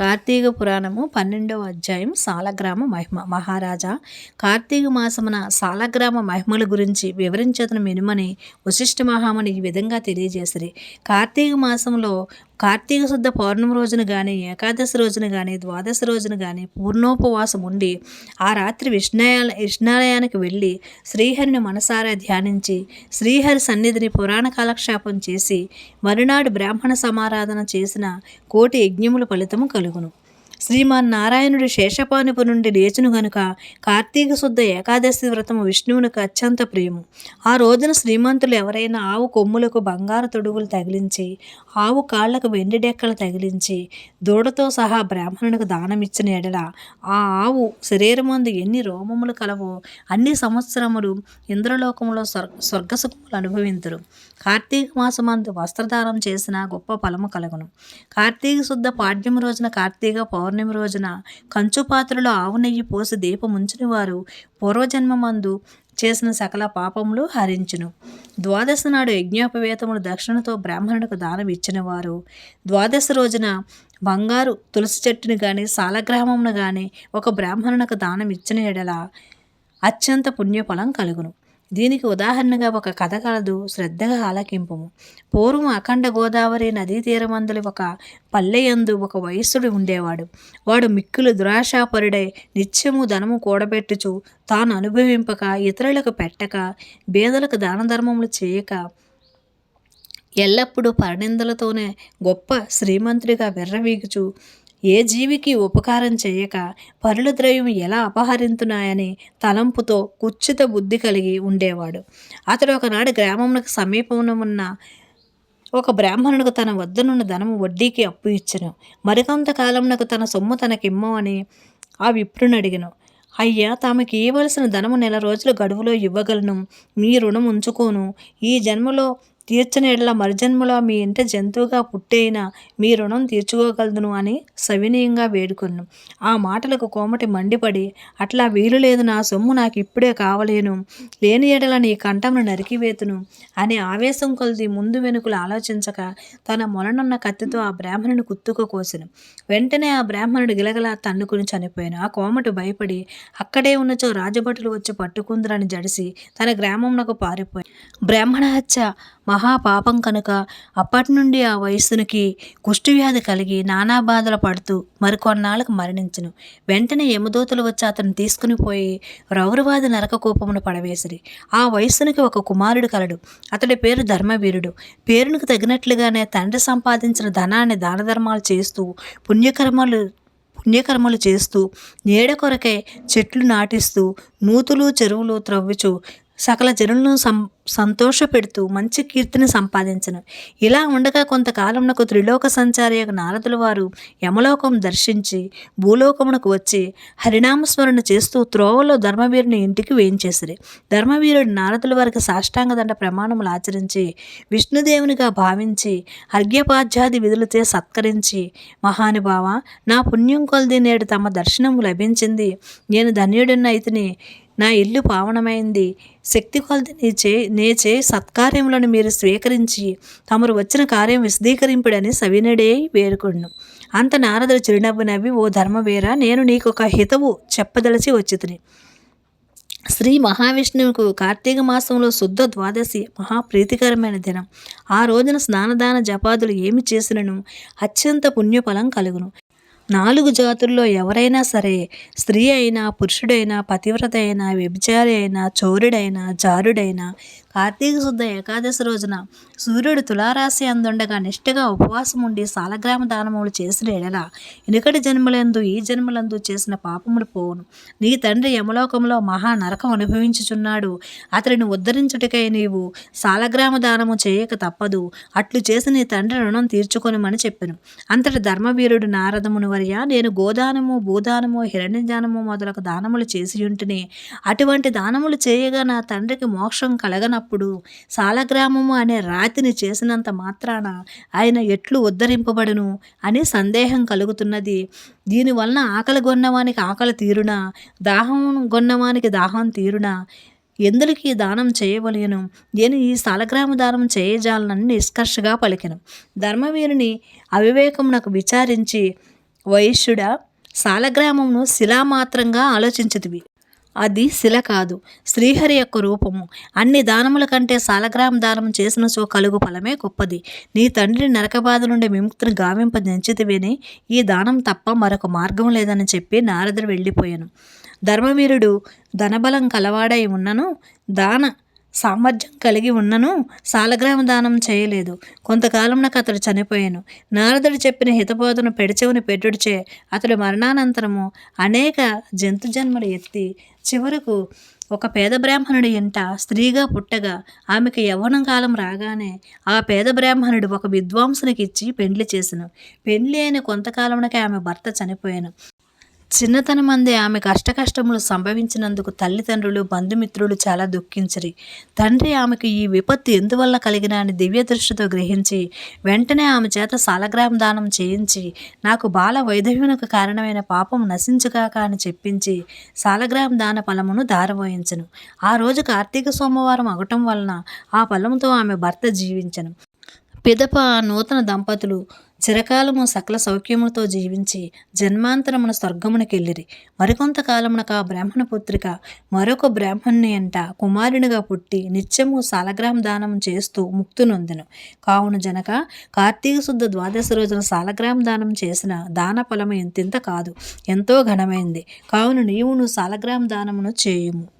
కార్తీక పురాణము పన్నెండవ అధ్యాయం సాలగ్రామ మహిమ. మహారాజా కార్తీక మాసమున సాలగ్రామ మహిమల గురించి వివరించదను మినుమని వశిష్ఠ మహాముని ఈ విధంగా తెలియజేసిరి. కార్తీక మాసంలో కార్తీక శుద్ధ పౌర్ణమి రోజున కానీ ఏకాదశి రోజున కానీ ద్వాదశి రోజున కానీ పూర్ణోపవాసం ఉండి ఆ రాత్రి విష్ణాయ విష్ణాలయానికి వెళ్ళి శ్రీహరిని మనసారా ధ్యానించి శ్రీహరి సన్నిధిని పురాణ కాలక్షేపం చేసి మరునాడు బ్రాహ్మణ సమారాధన చేసిన కోటి యజ్ఞముల ఫలితము కలుగును. శ్రీమన్నారాయణుడు శేషపానుపు నుండి లేచును గనుక కార్తీక శుద్ధ ఏకాదశి వ్రతము విష్ణువునికి అత్యంత ప్రియము. ఆ రోజున శ్రీమంతులు ఎవరైనా ఆవు కొమ్ములకు బంగారు తొడుగులు తగిలించి ఆవు కాళ్ళకు వెండి డెక్కలు తగిలించి దూడతో సహా బ్రాహ్మణునికి దానమిచ్చిన ఎడల ఆ ఆవు శరీరమందు ఎన్ని రోమములు కలవో అన్ని సంవత్సరములు ఇంద్రలోకములో స్వర్ స్వర్గసుఖములు అనుభవింతురు. కార్తీక మాసమందు వస్త్రదానం చేసిన గొప్ప ఫలము కలుగును. కార్తీక శుద్ధ పాడ్యం రోజున కార్తీక పౌర్ణమి రోజున కంచు పాత్రలో ఆవు నెయ్యి పోసి దీపం ఉంచిన వారు పూర్వజన్మమందు చేసిన సకల పాపములు హరించును. ద్వాదశ నాడు యజ్ఞోపవేతములు దక్షిణతో బ్రాహ్మణులకు దానం ఇచ్చిన వారు ద్వాదశ రోజున బంగారు తులసి చెట్టుని కానీ సాలగ్రామమును కానీ ఒక బ్రాహ్మణునికి దానం ఇచ్చిన ఎడల అత్యంత పుణ్యఫలం కలుగును. దీనికి ఉదాహరణగా ఒక కథ కలదు శ్రద్ధగా ఆలకింపము. పూర్వం అఖండ గోదావరి నదీ తీరమందులు ఒక పల్లెయందు ఒక వయస్సుడు ఉండేవాడు. వాడు మిక్కులు దురాశాపరుడై నిత్యము ధనము కూడబెట్టుచు తాను అనుభవింపక ఇతరులకు పెట్టక బేదలకు దాన ధర్మములు చేయక ఎల్లప్పుడూ పరనిందలతోనే గొప్ప శ్రీమంతుడిగా విర్రవీగుచు ఏ జీవికి ఉపకారం చేయక పరుల ద్రవ్యం ఎలా అపహరింతున్నాయని తలంపుతో కుచ్చిత బుద్ధి కలిగి ఉండేవాడు. అతడు ఒకనాడు గ్రామమునకు సమీపంలో ఉన్న ఒక బ్రాహ్మణునికి తన వద్దనున్న ధనము వడ్డీకి అప్పు ఇచ్చను. మరికొంతకాలంలో తన సొమ్ము తనకిమ్మని ఆ విప్రుని అడిగను. అయ్యా తమకి ఇవ్వవలసిన ధనము నెల రోజుల గడువులో ఇవ్వగలను. మీ రుణం ఉంచుకోను. ఈ జన్మలో తీర్చని ఎడల మరుజన్మలో మీ ఇంట జంతువుగా పుట్టైనా మీ రుణం తీర్చుకోగలదును అని సవినయంగా వేడుకొను. ఆ మాటలకు కోమటి మండిపడి అట్లా వీలు లేదు నా సొమ్ము నాకు ఇప్పుడే కావలేను. లేని ఎడల నీ కంఠమును నరికివేతును అని ఆవేశం కొలిది ముందు వెనుకలు ఆలోచించక తన మొలనున్న కత్తితో ఆ బ్రాహ్మణుని కుత్తుకు కోసెను. వెంటనే ఆ బ్రాహ్మణుడు గిలగల తన్నుకుని చనిపోయాను. ఆ కోమటి భయపడి అక్కడే ఉన్నచో రాజభటులు వచ్చి పట్టుకుందరని జడిసి తన గ్రామంలోకి పారిపోయి బ్రాహ్మణ హత్య మహాపాపం కనుక అప్పటి నుండి ఆ వయస్సునికి కుష్ఠవ్యాధి కలిగి నానా బాధలు పడుతూ మరికొన్నాళ్ళకు మరణించను. వెంటనే యమదూతలు వచ్చి అతను తీసుకుని పోయి రౌరవాది నరక కూపమును పడవేసిరి. ఆ వయస్సునికి ఒక కుమారుడు కలడు. అతడి పేరు ధర్మవీరుడు. పేరునికి తగినట్లుగానే తండ్రి సంపాదించిన ధనాన్ని దాన ధర్మాలు చేస్తూ పుణ్యకర్మలు పుణ్యకర్మలు చేస్తూ నీడ కొరకే చెట్లు నాటిస్తూ నూతులు చెరువులు త్రవ్వుచు సకల జనులను సం సంతోషపెడుతూ మంచి కీర్తిని సంపాదించను. ఇలా ఉండగా కొంతకాలంలో త్రిలోక సంచారి యొక్క నారదుల వారు యమలోకం దర్శించి భూలోకమునకు వచ్చి హరినామస్మరణ చేస్తూ త్రోవలో ధర్మవీరుని ఇంటికి వేయించేసిరి. ధర్మవీరుడు నారదుల వారికి సాష్టాంగ దండ ప్రమాణములు ఆచరించి విష్ణుదేవునిగా భావించి అర్ఘ్యపాధ్యాది విధులతో సత్కరించి మహానుభావ నా పుణ్యం కొలది నేడు తమ దర్శనం లభించింది. నేను ధన్యుడిన ఇతని నా ఇల్లు పావనమైంది. శక్తి కొలది నీచే నేచే సత్కార్యములను మీరు స్వీకరించి తమరు వచ్చిన కార్యం విశదీకరింపుడని సవినడే వేడుకొండు అంత నారదుడు చిరునవ్వు నవ్వి ఓ ధర్మవీర నేను నీకు ఒక హితవు చెప్పదలచి వచ్చితిని. శ్రీ మహావిష్ణువుకు కార్తీక మాసంలో శుద్ధ ద్వాదశి మహాప్రీతికరమైన దినం. ఆ రోజున స్నానదాన జపాదులు ఏమి చేసినను? అత్యంత పుణ్యఫలం కలుగును. నాలుగు జాతుల్లో ఎవరైనా సరే స్త్రీ అయినా పురుషుడైనా పతివ్రత అయినా వ్యభిచారి అయినా చోరుడైనా జారుడైనా కార్తీక శుద్ధ ఏకాదశి రోజున సూర్యుడు తులారాశి అందుండగా నిష్ఠగా ఉపవాసం ఉండి సాలగ్రామ దానములు చేసిన ఎడల ఎనుకటి జన్మలందు ఈ జన్మలందు చేసిన పాపములు పోవును. నీ తండ్రి యమలోకంలో మహా నరకం అనుభవించుచున్నాడు. అతడిని ఉద్ధరించుటకై నీవు సాలగ్రామ దానము చేయక తప్పదు. అట్లు చేసి నీ తండ్రి రుణం తీర్చుకొనమని చెప్పాను. అంతటి ధర్మవీరుడు నారదమును వర్య నేను గోదానము భూదానము హిరణ్యదానము మొదలగు దానములు చేసి ఉంటుని అటువంటి దానములు చేయగా నా తండ్రికి మోక్షం కలగన కలగనప్పుడు సాలగ్రామము అనే రాతిని చేసినంత మాత్రాన ఆయన ఎట్లు ఉద్ధరింపబడును అని సందేహం కలుగుతున్నది. దీనివలన ఆకలి గొన్నవానికి ఆకలి తీరునా? దాహం గొన్నవానికి దాహం తీరునా? ఎందులకి దానం చేయవలేను? నేను ఈ సాలగ్రామ దానం చేయజాలనని నిష్కర్షగా పలికెను. ధర్మవీరుని అవివేకమునకు విచారించి వైశ్యుడా సాలగ్రామమును శిలామాత్రంగా ఆలోచించదివి అది శిల కాదు శ్రీహరి యొక్క రూపము. అన్ని దానముల కంటే సాలగ్రామ దానం చేసిన సో కలుగు ఫలమే గొప్పది. నీ తండ్రి నరకబాధ నుండి విముక్తిని గావింప నెంచితివేని ఈ దానం తప్ప మరొక మార్గం లేదని చెప్పి నారదుడు వెళ్ళిపోయాను. ధర్మవీరుడు ధనబలం కలవాడై ఉన్నను. దాన సామర్థ్యం కలిగి ఉన్నను సాలగ్రామ దానం చేయలేదు కొంతకాలంనకు అతడు చనిపోయాను. నారదుడు చెప్పిన హితబోధను పెడిచెవుని పెట్టుడిచే అతడు మరణానంతరము అనేక జంతు జన్మలు ఎత్తి చివరకు ఒక పేద బ్రాహ్మణుడి ఇంట స్త్రీగా పుట్టగా ఆమెకు యవ్వనం కాలం రాగానే ఆ పేద బ్రాహ్మణుడు ఒక విద్వాంసునికి ఇచ్చి పెండ్లి చేసెను. పెండ్లి అయిన కొంతకాలమునకే ఆమె భర్త చనిపోయాను. చిన్నతనమందే ఆమె కష్టకష్టములు సంభవించినందుకు తల్లిదండ్రులు బంధుమిత్రులు చాలా దుఃఖించరి. తండ్రి ఆమెకు ఈ విపత్తు ఎందువల్ల కలిగిన అని దివ్య దృష్టితో గ్రహించి వెంటనే ఆమె చేత సాలగ్రామ దానం చేయించి నాకు బాల వైధవ్యునకు కారణమైన పాపం నశించుగాక అని చెప్పించి సాలగ్రామ దాన ఫలమును దారవోయించను ఆ రోజు కార్తీక సోమవారం అవటం వలన ఆ ఫలముతో ఆమె భర్త జీవించను. పిదప నూతన దంపతులు చిరకాలము సకల సౌఖ్యములతో జీవించి జన్మాంతరమున స్వర్గమునకెళ్ళిరి. మరికొంతకాలమునకు ఆ బ్రాహ్మణ పుత్రిక మరొక బ్రాహ్మణుని అంట కుమారునిగా పుట్టి నిత్యము సాలగ్రామ దానం చేస్తూ ముక్తునొందెను కావున జనక కార్తీక శుద్ధ ద్వాదశి రోజున సాలగ్రామ దానం చేసిన దాన ఫలము ఎంతింత కాదు ఎంతో ఘనమైంది. కావున నీవును సాలగ్రామ దానమును చేయుము.